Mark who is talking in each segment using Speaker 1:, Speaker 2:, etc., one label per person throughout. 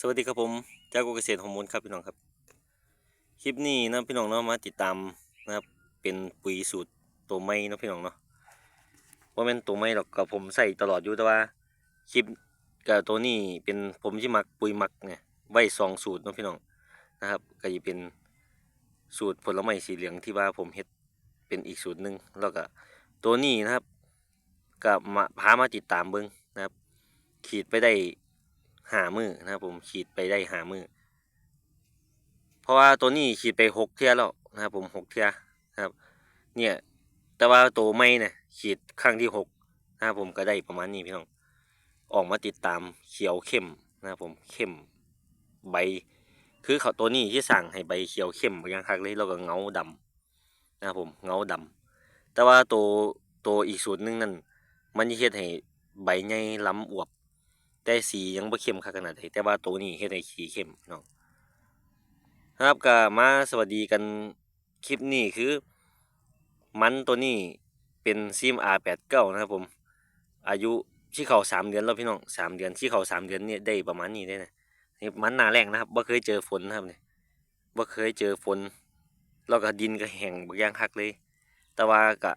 Speaker 1: สวัสดีครับผมจากกเกษตรฮอร์โมนครับพี่น้องครับ คลิปนี้นะพี่น้องเนาะมาติดตามนะครับเป็นปุ๋ยสูตรตัวใหม่เนาะพี่น้องเนาะว่าเป็นตัวใหม่หรอกกับผมใส่ตลอดอยู่แต่ว่าคลิปกับตัวนี้เป็นผมที่หมักปุ๋ยหมักเนี่ยไว้สองสูตรนะพี่น้องนะครับก็จะเป็นสูตรผลไม้สีเหลืองที่ว่าผมเฮ็ดเป็นอีกสูตรหนึ่งแล้วก็ตัวนี้นะครับก็มาพามาติดตามเบิ้งนะครับขีดไปได้ หามือนะครับผมขีดไปได้หามือเพราะว่าตัวนี้ขีดไปหกเทียแล้วนะครับผมหกเทียนะครับ เนี่ยแต่ว่าตัวไม่เนี่ยขีดครั้งที่หกนะครับผมก็ได้ประมาณนี้พี่น้องออกมาติดตามเขียวเข้มนะครับผมเข้มใบ คือเขาตัวนี้ที่สั่งให้ใบเขียวเข้มอย่างคักเลยแล้วก็เงาดำนะครับผมเงาดำแต่ว่าตัวตัวอีกสูตรหนึงนั่นมันจะเฮ็ดให้ใบใหญ่ล้ำอวบ แต่สียังบ่เข้มคักขนาดใดแต่ว่าตัวนี้เฮ็ดให้สีเข้มเนาะครับก็มาสวัสดีกันคลิปนี้คือ มันตัวนี้เป็นซิม R89 นะครับผม อายุที่เขาสามเดือนแล้วพี่น้องสามเดือนที่เขาสามเดือนเนี่ยได้ประมาณนี้ได้นะนี่มันหนาแรงนะครับบ่เคยเจอฝนนะครับเนี่ยบ่เคยเจอฝนแล้วก็ดินก็แห้งบักอย่างคักเลย แต่ว่าก็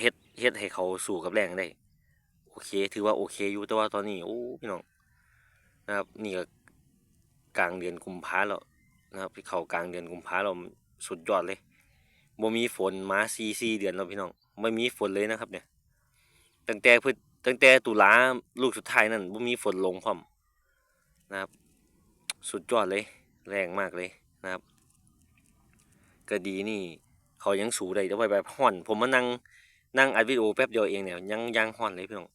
Speaker 1: เฮ็ดเฮ็ดให้เขาสู้กับแรงได้ โอเค ถือว่าโอเคอยู่แต่ว่าตอนนี้โอ้พี่น้องนะครับนี่ก็กลางเดือนกุมภาแล้วนะครับเข้ากลางเดือนกุมภาแล้วสุดยอดเลยบ่มีฝนมาสี่สี่เดือนแล้วพี่น้องไม่มีฝนเลยนะครับ เนี่ย ตั้งแต่พฤตั้งแต่ตุลาลูกสุดท้ายนั่นบ่มีฝนลงพร้อมนะครับ สุดยอดเลย แรงมากเลยนะครับก็ดีนี่ เขายังสูได้แต่ว่าแบบห่อน ผมมานั่งนั่งอัดวิดีโอแป๊บเดียวเองเนี่ยยังยังห่อนเลยพี่น้อง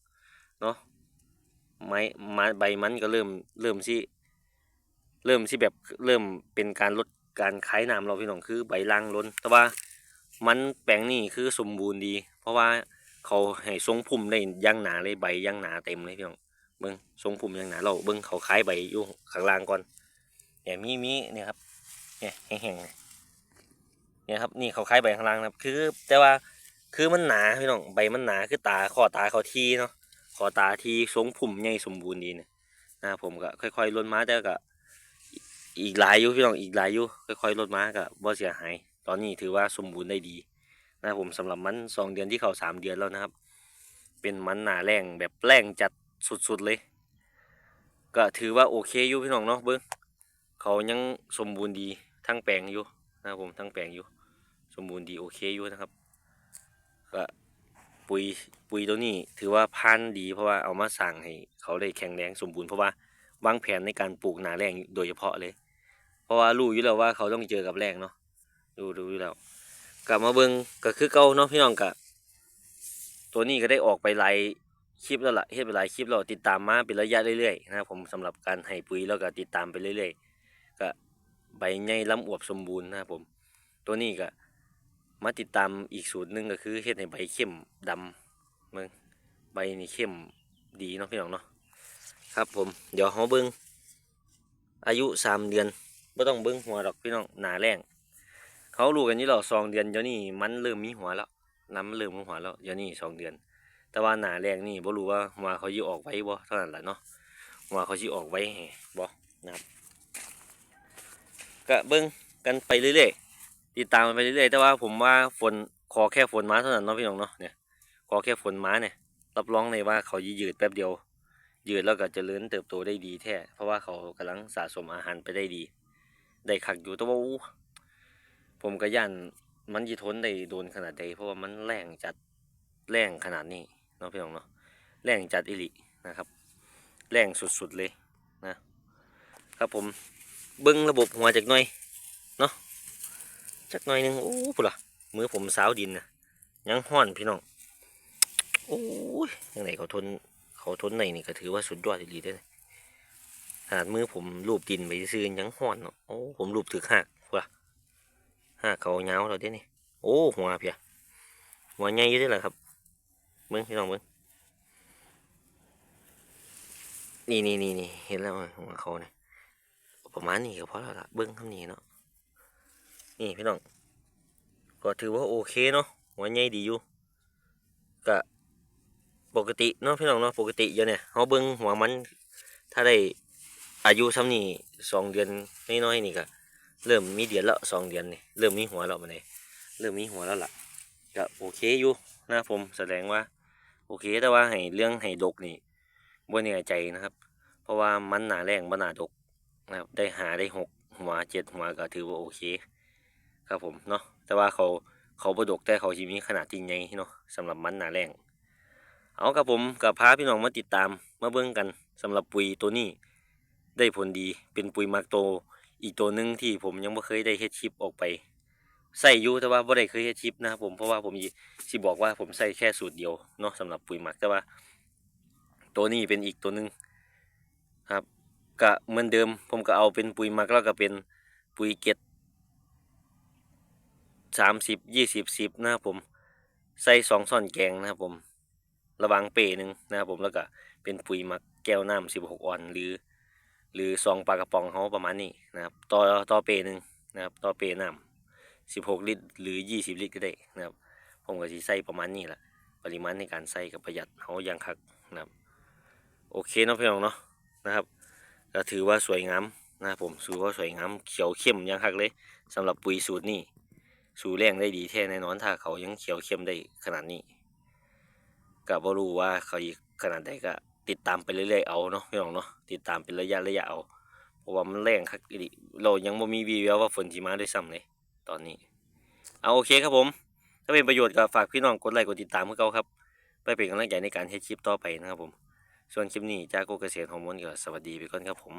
Speaker 1: เนาะไม้ไม้ใบมันก็เริ่มเริ่มสิเริ่มสิแบบเริ่มเป็นการลดการคลายน้ำเราพี่น้องคือใบล่างล้น แต่ว่ามันแปลงนี่คือสมบูรณ์ดี เพราะว่าเขาให้ทรงพุ่มได้อยังหนาเลยใบอยังหนาเต็มเลยพี่น้องเบิ้งทรงพุ่มอยังหนาเราเบิ้งเขาคลายใบอยู่ข้างล่างก่อนเนี่ยมีมีเนี่ยครับเนี่ยแห้งๆเนี่ยเนี่ยครับนี่เขาคลายใบข้างล่างนะครับ คือแต่ว่าคือมันหนาพี่น้องใบมันหนาคือตาข้อตาเขาทีเนาะ ขอตาที่ทรงพุ่มใหญ่สมบูรณ์ดีนี่ยนะครับผมก็ค่อยๆลดมาแต่ก็อีกหลายอยู่พี่น้องอีกหลายอยู่ค่อยๆลดมาก็บ่เสียหายตอนนี้ถือว่าสมบูรณ์ได้ดีนะครับผมสำหรับมันสองเดือนที่เขาสามเดือนแล้วนะครับ เป็นมันหนาแรงแบบแรงจัดสุดๆเลย ก็ถือว่าโอเคอยู่พี่น้องเนาะเบิ้งเขายังสมบูรณ์ดีทั้งแปลงอยู่นะครับผมทั้งแปลงอยู่ สมบูรณ์ดีโอเคอยู่นะครับก็ ปุ๋ยปุ๋ยตัวนี้ถือว่าพันธุ์ดีเพราะว่าเอามาสั่งให้เขาได้แข็งแรงสมบูรณ์เพราะว่าวางแผนในการปลูกหนาแรงโดยเฉพาะเลย เพราะว่ารู้อยู่แล้วว่าเขาต้องเจอกับแรงเนาะรู้รู้อยู่แล้วกลับมาเบิ่งก็คือเก่าเนาะพี่น้องกะตัวนี้ก็ได้ออกไปหลายคลิปแล้วล่ะเฮ็ดไปหลายคลิปแล้วติดตามมาเป็นระยะเรื่อยๆนะครับผมสำหรับการให้ปุ๋ยแล้วก็ติดตามไปเรื่อยๆก็ใบใหญ่ลำอวบสมบูรณ์นะครับผม ตัวนี้ก็ มาติดตามอีกสูตรหนึ่งก็คือเฮ็ดให้ใบเข้มดำมึงใบนี่เข้มดีเนาะพี่น้องเนาะครับผมเดี๋ยวเขาเบิ้งอายุสามเดือนไม่ต้องเบิ้งหัวดอกพี่น้องหนาแรงเขารู้กันอยู่แล้วสองเดือนเดี๋ยวนี้มันเริ่มมีหัวแล้วน้ำเริ่มมีหัวแล้วเดี๋ยวนี้สองเดือน แต่ว่าหนาแรงนี่บ่รู้ว่าหัวเขาจะออกไว้บ่เท่านั้นแหละเนาะหัวเขาจะออกไว้บ่นะครับก็เบิ้งกันไปเรื่อยๆ ติดตามมันไปเรื่อยๆแต่ว่าผมว่าฝนขอแค่ฝนมาเท่านั้นเนาะพี่น้องเนาะเนี่ยขอแค่ฝนมาเนี่ย รับรองเลยว่าเขายืดแป๊บเดียว ยืดแล้วก็จะเจริญเติบโตได้ดีแท้เพราะว่าเขากำลังสะสมอาหารไปได้ดี ได้ขักอยู่แต่ว่าผมก็ยันมันจะทนได้โดนขนาดใดเพราะว่ามันแรงจัดแรงขนาดนี้เนาะพี่น้องเนาะแรงจัดอิลินะครับ แรงสุดๆเลยนะครับผมเบิ้งระบบหัวจากหน่อย จักหน่อยหนึงโอ้พุ่ล่ะมือผมสาวดินนะยังห้อนพี่น้องโอ้ยยังไงเขาทนเขาทนในนี่ก็ถือว่าสุดยอดดีเลยขนาดมือผมรูปดินไปซื้อยังห้อนเนาะโอ้ผมรูปถือหักพุ่ล่ะหักเขาเงาเราเด้นี่โอ้หัวเพียหัวใหญ่ยี่ได้อแหละครับเบิ้งพี่น้องเบิ้งนี่นี่นี่นี่เห็นแล้วหัวเขาเนี่ยประมาณนี้ก็พอแล้วละเบิ้งเท่านี้เนาะ นี่พี่น้อง ก็ถือว่าโอเคเนาะหัวใหญ่ดีอยู่ก็ปกติเนาะพี่น้องเนาะปกติอยู่เนี่ยเขาเบิ้งหัวมันถ้าได้อายุซ้ำนี่สองเดือนน้อยๆนี่ก็เริ่มมีเดือนล้วสองเดือนนี่เริ่มมีหัวแล้วมันเลยเริ่มมีหัวแล้วล่ะก็โอเคอยู่นะผมแสดงว่าโอเคแต่ว่าให้เรื่องให้ดกนี่บ่แน่ใจนะครับ เพราะว่ามันหนาแรงบ่หนาดกนะครับได้หาได้หกหัวเจ็ดหัวก็ถือว่าโอเค ครับผมเนาะแต่ว่าเขาเขาบ่ดกแต่เขาสิมีขนาดจริงใหญ่เนาะสำหรับมันหนาแรงเอาครับผมกับพาพี่น้องมาติดตามมาเบิ่งกันสำหรับปุ๋ยตัวนี้ ได้ผลดีเป็นปุ๋ยมักโต อีกตัวหนึ่งที่ผมยังไม่เคยได้เฮ็ดชิปออกไปใส่ยูแต่ว่าบ่ได้เคยเฮ็ดชิปนะครับผมเพราะว่าผมสิบอกว่าผมใส่แค่สูตรเดียวเนาะสำหรับปุ๋ยหมักแต่ว่า ตัวนี้เป็นอีกตัวหนึ่งครับก็เหมือนเดิมผมก็เอาเป็นปุ๋ยหมักแล้วก็เป็นปุ๋ยเก็ด สามสิบยี่สิบสิบนะครับผม ใส่สองซ่อนแกงนะครับผม ระวางเปหนึ่งนะครับผมแล้วก็เป็นปุ๋ยมักแก้วน้ำสิบหกออนหรือ หรือซองปลากระป๋องเขาประมาณนี้นะครับต่อต่อเปหนึ่งนะครับต่อเปน้ำสิบหกลิตร หรือยี่สิบลิตรก็ได้นะครับ ผมก็สิใส่ประมาณนี้แหละปริมาณในการใส่กับประหยัดเขาอย่างคักนะครับโอเคเนาะพี่น้องเนาะนะครับก็ถือว่าสวยงามนะครับผมถือว่าสวยงามเขียวเข้มอย่างคักเลยสำหรับปุ๋ยสูตรนี้ สูแรงได้ดีแท้แน่นอนถ้าเขายังเขียวเข้มได้ขนาดนี้ก็บ่รู้ว่าเขาขนาดใดก็ติดตามไปเรื่อยๆเอาเนาะพี่น้องเนาะติดตามเป็นระยะระยะเอา เพราะว่ามันแรงคักอีหลีเรายังบ่มีวีแววว่าฝนสิมาด้วยซ้ำเลยตอนนี้ เอาโอเคครับผม ถ้าเป็นประโยชน์ก็ฝากพี่น้องกดไลค์กดติดตามเพื่อเก่าครับ ไปเป็นกำลังใจในการเฮ็ดคลิปต่อไปนะครับผม ส่วนคลิปนี้จากโกเกษตรฮอร์โมนก็สวัสดีไปก่อนครับผม